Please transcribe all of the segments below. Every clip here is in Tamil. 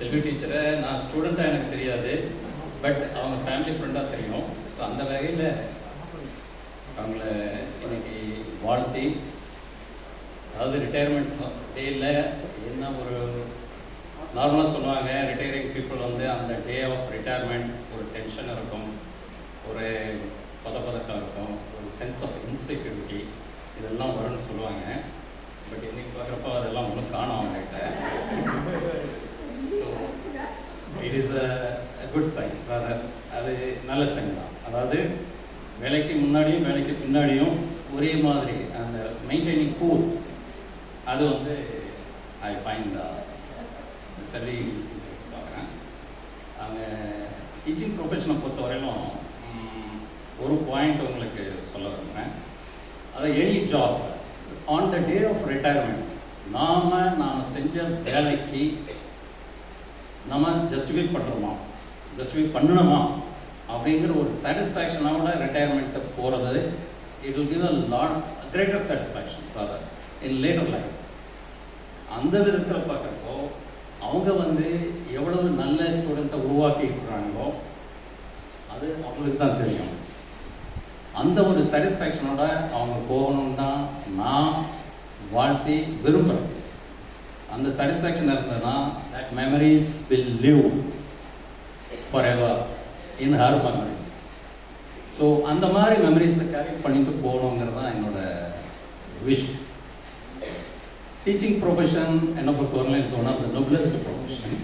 செல்வி டீச்சரை நான் ஸ்டூடெண்ட்டாக எனக்கு தெரியாது பட் அவங்க ஃபேமிலி ஃப்ரெண்டாக தெரியும். ஸோ அந்த வகையில் அவங்கள இன்னைக்கு வாழ்த்தி அதாவது ரிட்டையர்மெண்ட் டேயில் என்ன ஒரு நார்மலாக சொல்லுவாங்க ரிட்டையரிங் பீப்புள் வந்து அந்த டே ஆஃப் ரிட்டையர்மெண்ட் ஒரு டென்ஷன் இருக்கும் ஒரு பதப்பதக்கம் இருக்கும் ஒரு சென்ஸ் ஆஃப் இன்செக்யூரிட்டி இதெல்லாம் வரும்னு சொல்லுவாங்க. பட் இன்னைக்கு பார்க்குறப்போ அதெல்லாம் ஒன்றும் காணும் அவங்ககிட்ட so it is a good sign rather அது நல்ல சைன் தான். அதாவது வேலைக்கு முன்னாடியும் வேலைக்கு பின்னாடியும் ஒரே மாதிரி அந்த மெயின்டைனிங் கூல் அது வந்து ஐ ஃபைண்ட் சரி பார்க்குறேன். அவங்க டீச்சிங் ப்ரொஃபஷனை பொறுத்த வரையிலும் ஒரு பாயிண்ட் உங்களுக்கு சொல்ல விரும்புகிறேன். அதாவது any job on the day of retirement நாம் நாம் செஞ்ச வேலைக்கு நம்ம ஜஸ்டிஃபை பண்ணுறோமா ஜஸ்டிஃபை பண்ணணுமா? அப்படிங்கிற ஒரு சாட்டிஸ்ஃபேக்ஷனோட ரிட்டையர்மெண்ட்டை போகிறது it will give a lot greater satisfaction further in later life அந்த விதத்தில் பார்க்குறப்போ அவங்க வந்து எவ்வளவு நல்ல ஸ்டூடெண்ட்டை உருவாக்கி இருக்கிறாங்களோ அது அவங்களுக்கு தான் தெரியும். அந்த ஒரு சாட்டிஸ்ஃபேக்ஷனோட அவங்க போகணும்னு தான் நான் வாழ்த்தி விரும்புகிறேன் அந்த சாட்டிஸ்ஃபேக்ஷன் இருந்ததுன்னா that memories will live forever in her memories so அந்த மாதிரி மெமரிஸை கேரி பண்ணிட்டு போகணுங்கிறது தான் என்னோட விஷ் டீச்சிங் ப்ரொஃபஷன் என்னை பொறுத்தவரையில் it's one of the noblest profession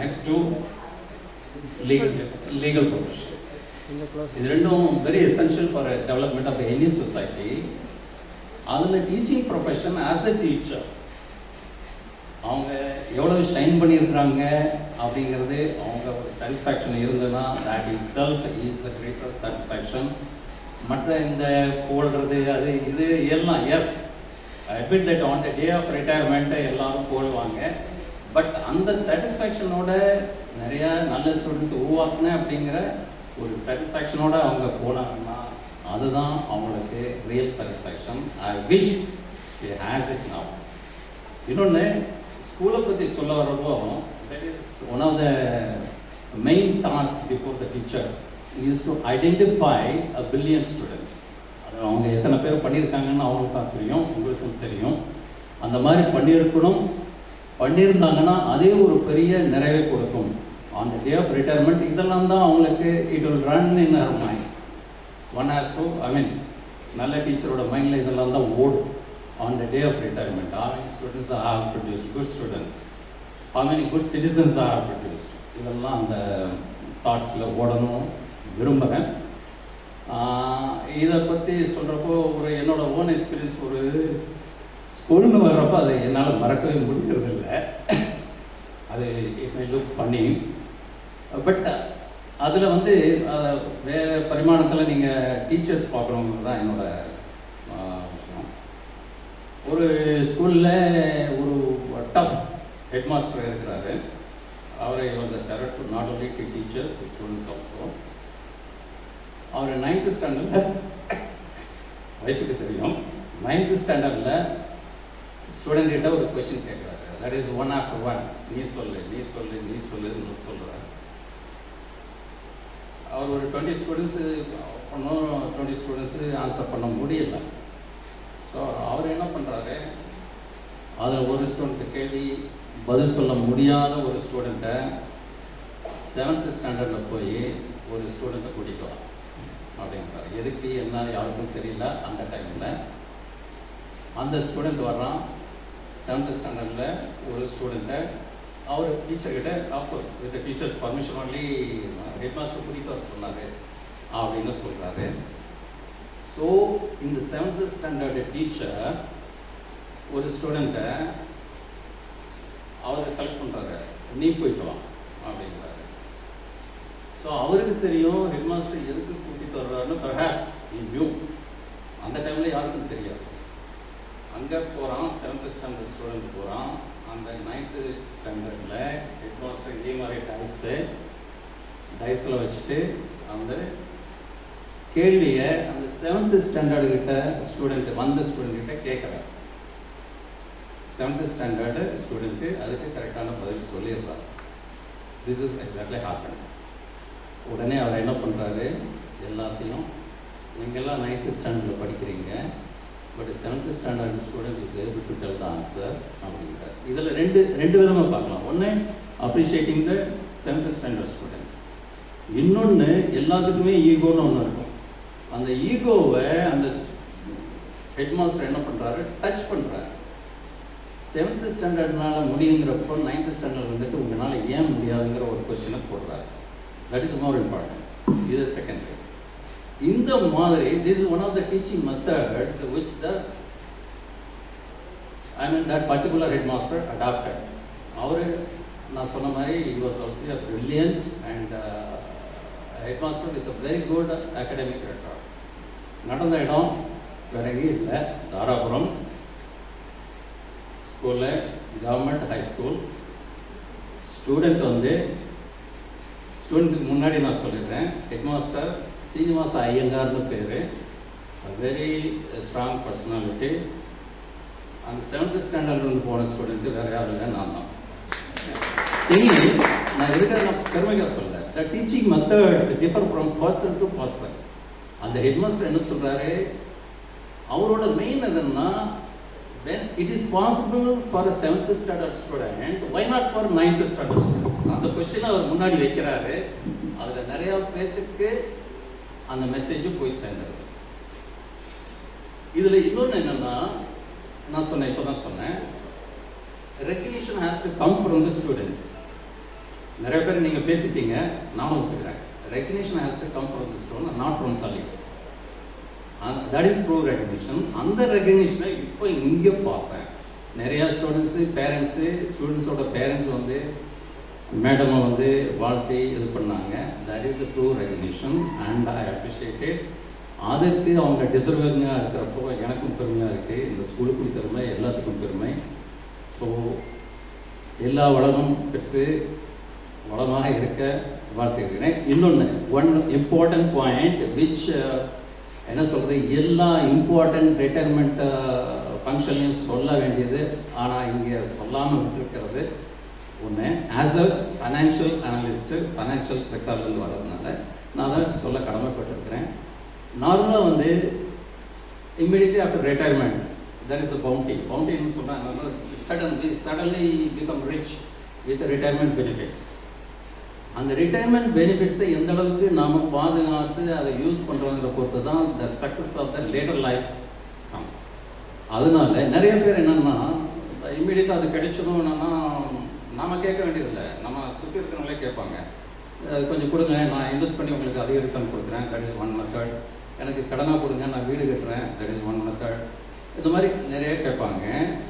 next to legal legal profession இது ரெண்டும் very essential for development of any society அதில் teaching profession as a teacher அவங்க எவ்வளோ ஷைன் பண்ணியிருக்கிறாங்க அப்படிங்கிறது அவங்க ஒரு சாட்டிஸ்ஃபேக்ஷன் இருந்ததுன்னா that self is a greater satisfaction மற்ற இந்த போடுறது அது இது எல்லாம் yes admit that on the day of ரிட்டையர்மெண்ட்டை எல்லாரும் போடுவாங்க பட் அந்த சாட்டிஸ்ஃபேக்ஷனோட நிறையா நல்ல ஸ்டூடெண்ட்ஸ் உருவாக்குனேன் அப்படிங்கிற ஒரு சாட்டிஸ்ஃபேக்ஷனோட அவங்க போனாங்கன்னா அதுதான் அவங்களுக்கு real satisfaction I wish has it now இன்னொன்று ஸ்கூலை பற்றி சொல்ல வரப்போ that is one of the main task before the teacher is to identify a billion student அது அவங்க எத்தனை பேர் பண்ணியிருக்காங்கன்னு அவங்களுக்கு தான் தெரியும் உங்களுக்கும் தெரியும். அந்த மாதிரி பண்ணியிருக்கணும். பண்ணியிருந்தாங்கன்னா அதே ஒரு பெரிய நிறைவை கொடுக்கும். On the day of retirement இதெல்லாம் தான் அவங்களுக்கு it will run in our minds one has to I mean நல்ல டீச்சரோட மைண்டில் இதெல்லாம் தான் ஓடும். On the day of retirement. how many students are produced good students. How many good citizens are produced? இதெல்லாம் அந்த தாட்ஸில் ஓடணும் விரும்புகிறேன் இதை பற்றி சொல்கிறப்போ ஒரு என்னோட ஓன் எக்ஸ்பீரியன்ஸ் ஒரு ஸ்கூல்னு வர்றப்போ அதை என்னால் மறக்கவே முடிகிறது இல்லை அது இட் மை லுக் பண்ணி பட் அதில் வந்து வேறு பரிமாணத்தில் நீங்கள் டீச்சர்ஸ் பார்க்கணுங்கிறது தான் என்னோட ஒரு ஸ்கூலில் ஒரு டஃப் ஹெட் மாஸ்டர் இருக்கிறாரு. அவர் was a terror to not only to teachers students also our ninth ஸ்டாண்டர்டில் ஒய்ஃபுக்கு தெரியும். நைன்த்து ஸ்டாண்டர்டில் ஸ்டூடெண்ட் கிட்ட ஒரு கொஷின் கேட்குறாரு. That is one after one நீ சொல்லு நீ சொல்லு நீ சொல்லுன்னு சொல்கிறார் அவர் ஒரு டுவெண்ட்டி ஸ்டூடெண்ட்ஸு பண்ணோம் டுவெண்ட்டி ஸ்டூடெண்ட்ஸு ஆன்சர் பண்ண முடியல. ஸோ அவர் என்ன பண்ணுறாரு அதில் ஒரு ஸ்டூடெண்ட்டு கேள்வி பதில் சொல்ல முடியாத ஒரு ஸ்டூடெண்ட்டை செவன்த்து ஸ்டாண்டர்டில் போய் ஒரு ஸ்டூடெண்ட்டை கூட்டிகிட்டு வா அப்படின்றாரு. எதுக்கு என்ன யாருக்கும் தெரியல அந்த டைமில் அந்த ஸ்டூடெண்ட் வர்றான். செவன்த்து ஸ்டாண்டர்டில் ஒரு ஸ்டூடெண்ட்டை அவர் டீச்சர்கிட்ட of course with teachers permission only head master கூட்டிகிட்டு வர சொன்னார் அப்படின்னு சொல்கிறாரு ஸோ இந்த செவன்த்து ஸ்டாண்டர்டு டீச்சர் ஒரு ஸ்டூடெண்ட்டை அவர் செலக்ட் பண்ணுறாரு நீ போயிட்டு வா அப்படிங்கிறாரு ஸோ அவருக்கு தெரியும் ஹெட் மாஸ்டர் எதுக்கு கூட்டிகிட்டு வர்றாருன்னு இ நியூ அந்த டைமில் யாருக்கும் தெரியாது. அங்கே போகிறான் செவன்த் ஸ்டாண்டர்ட் ஸ்டூடெண்ட் போகிறான் அந்த நைன்த்து ஸ்டாண்டர்டில் ஹெட் மாஸ்டர் இதே மாதிரி டைஸு டைஸில் வச்சுட்டு அந்த கேள்வியை அந்த செவன்த்து ஸ்டாண்டர்டு கிட்ட ஸ்டூடெண்ட்டு வந்த ஸ்டூடெண்ட் கிட்ட கேட்குறாரு. செவன்த்து ஸ்டாண்டர்டு ஸ்டூடெண்ட்டு அதுக்கு கரெக்டான பதில் சொல்லிடுறாரு. திஸ் இஸ் எக்ஸாக்ட்லி ஹாப்பன் உடனே அவர் என்ன பண்ணுறாரு எல்லாத்தையும் நீங்கள்லாம் நைன்த்து ஸ்டாண்டர்டில் படிக்கிறீங்க but seventh standard student is able to tell the answer அப்படின்றார் இதில் ரெண்டு ரெண்டு விதமாக பார்க்கலாம். ஒன்று appreciating the seventh standard student இன்னொன்று எல்லாத்துக்குமே ஈகோன்னு ஒன்று இருக்கும். அந்த ஈகோவை அந்த ஹெட் மாஸ்டர் என்ன பண்ணுறாரு டச் பண்ணுறாரு செவன்த்து ஸ்டாண்டர்ட்னால முடியுங்கிறப்போ நைன்த்து ஸ்டாண்டர்ட் வந்துட்டு உங்களால் ஏன் முடியாதுங்கிற ஒரு கொஸ்டினை போடுறாரு. தட் இஸ் மோர் இம்பார்ட்டன்ட் இது செகண்ட் இந்த மாதிரி this is one of the teaching methods which the I mean that particular head master adapted அவர் நான் சொன்ன மாதிரி he was also a brilliant and uh, headmaster a a good good academic record. நடந்த இடம் வேற எங்கேயும் இல்லை. தாராபுரம். ஸ்கூலில் கவர்மெண்ட் ஹை ஸ்கூல் ஸ்டூடெண்ட் வந்து ஸ்டூடெண்ட்டுக்கு முன்னாடி நான் சொல்லிடுறேன். ஹெட்மாஸ்டர் சீனிவாச ஐயங்கார்னு பேர். வெரி ஸ்ட்ராங் பர்சனாலிட்டி அந்த செவன்த் ஸ்டாண்டர்ட்லேருந்து போன ஸ்டூடெண்ட்டு வேறு யாரும் இல்லை நான் தான். இங்கிலீஷ் நான் இருக்கிற நான் பெருமையாக சொல்கிறேன் the teaching methods differ from person to person அந்த ஹெட்மாஸ்டர் என்ன சொல்கிறாரு அவரோட மெயின் எதுன்னா then it is possible for a seventh standard student why நாட் ஃபார் ninth standard அந்த கொஸ்டின் அவர் முன்னாடி வைக்கிறாரு. அதில் நிறையா பேர்த்துக்கு அந்த மெசேஜ் போய் சேர்ந்தது. இதில் இன்னொன்று என்னென்னா நான் சொன்னேன் இப்போ தான் சொன்னேன். Regulation has to come from the students நிறைய பேர் நீங்கள் பேசிட்டீங்க நானும் ஒத்துக்கிறேன். Recognition has to come from the student not from colleagues that is true recognition அந்த ரெக்கக்னிஷனை இப்போ இங்கே பார்த்தேன் நிறையா ஸ்டூடெண்ட்ஸு பேரண்ட்ஸு ஸ்டூடெண்ட்ஸோட பேரண்ட்ஸ் வந்து மேடமை வந்து வாழ்த்தி இது பண்ணாங்க. That is a true recognition and I appreciated அதுக்கு அவங்க டிசர்விங்காக இருக்கிறப்போ எனக்கும் பெருமையாக இருக்குது இந்த ஸ்கூலுக்கும் பெருமை எல்லாத்துக்கும் பெருமை. ஸோ எல்லா வளமும் பெற்று வளமாக இருக்க வாழ்த்துக்கிறேன் இன்னொன்று one important point which uh, என்ன சொல்கிறது எல்லா இம்பார்ட்டன்ட் ரிட்டையர்மெண்ட் ஃபங்க்ஷன்லையும் சொல்ல வேண்டியது ஆனால் இங்கே சொல்லாமல் விட்டுருக்கிறது. ஒன்று as a financial analyst financial செக்டர்லேருந்து வர்றதுனால நான் அதை சொல்ல கடமைப்பட்டிருக்கிறேன். நார்மலாக வந்து immediately after retirement that is a bounty பவுண்டின்னு சொல்கிறாங்க suddenly suddenly become rich with retirement benefits அந்த ரிட்டையர்மெண்ட் பெனிஃபிட்ஸை எந்த அளவுக்கு நாம் பாதுகாத்து அதை யூஸ் பண்ணுறோங்கிற பொறுத்து தான் the success of the later life comes அதனால நிறைய பேர் என்னென்னா இம்மிடியட்டாக அது கிடைச்சதும் என்னென்னா நாம் கேட்க வேண்டியதில்லை. நம்ம சுற்றி இருக்கிறவங்களே கேட்பாங்க. கொஞ்சம் கொடுங்க நான் இன்வெஸ்ட் பண்ணி உங்களுக்கு அதிக ரிட்டர்ன் கொடுக்குறேன். தட் இஸ் ஒன் மெத்தட் எனக்கு கடனாக கொடுங்க நான் வீடு கட்டுறேன். தட் இஸ் ஒன் மெத்தட் இந்த மாதிரி நிறைய கேட்பாங்க.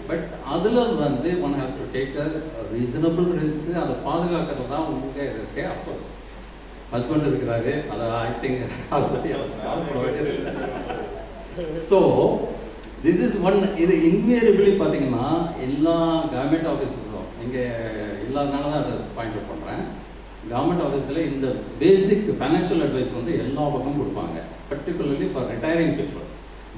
பட் அதில் வந்து one has to take a reasonable risk அதை பாதுகாக்கிறது தான் உங்கள் இருக்கு அப்கோர்ஸ் ஹஸ்பண்ட் இருக்கிறாரு அதை ஐ திங்க் அதை பற்றி ஸோ திஸ் இஸ் ஒன் இது இன்வேரியபிளி பார்த்தீங்கன்னா எல்லா கவர்மெண்ட் ஆஃபீஸஸும் இங்கே இல்லாதனால தான் அதை பாயிண்ட் அவுட் பண்ணுறேன் கவர்மெண்ட் ஆஃபீஸில் இந்த பேசிக் ஃபைனான்ஷியல் அட்வைஸ் வந்து எல்லா பக்கமும் கொடுப்பாங்க. Particularly for retiring people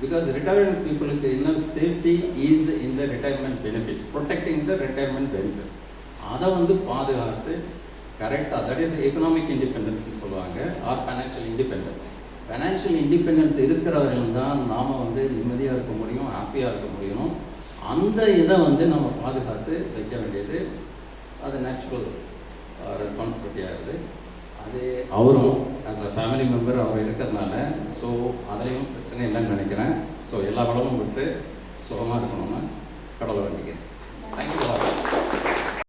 because retirement பீப்புளுக்கு இன்னும் safety is in the retirement benefits protecting the retirement benefits அதை வந்து பாதுகாத்து கரெக்டாக தட் இஸ் எக்கனாமிக் இண்டிபெண்டன்ஸ்னு சொல்லுவாங்க or financial independence financial independence இருக்கிறவர்கள் தான் நாம் வந்து நிம்மதியாக இருக்க முடியும் ஹாப்பியாக இருக்க முடியும் அந்த இதை வந்து நம்ம பாதுகாத்து வைக்க வேண்டியது அது நேச்சுரல் ரெஸ்பான்சிபிலிட்டியாகுது அது அவரும் ஆஸ் அ ஃபேமிலி மெம்பர் அவர் இருக்கிறதுனால ஸோ அதுலேயும் பிரச்சனை இல்லைன்னு நினைக்கிறேன். ஸோ எல்லா வளமும் விட்டு சுகமாக இருக்கணும்னு கடவுளை வேண்டிக்கிறேன். தேங்க்யூ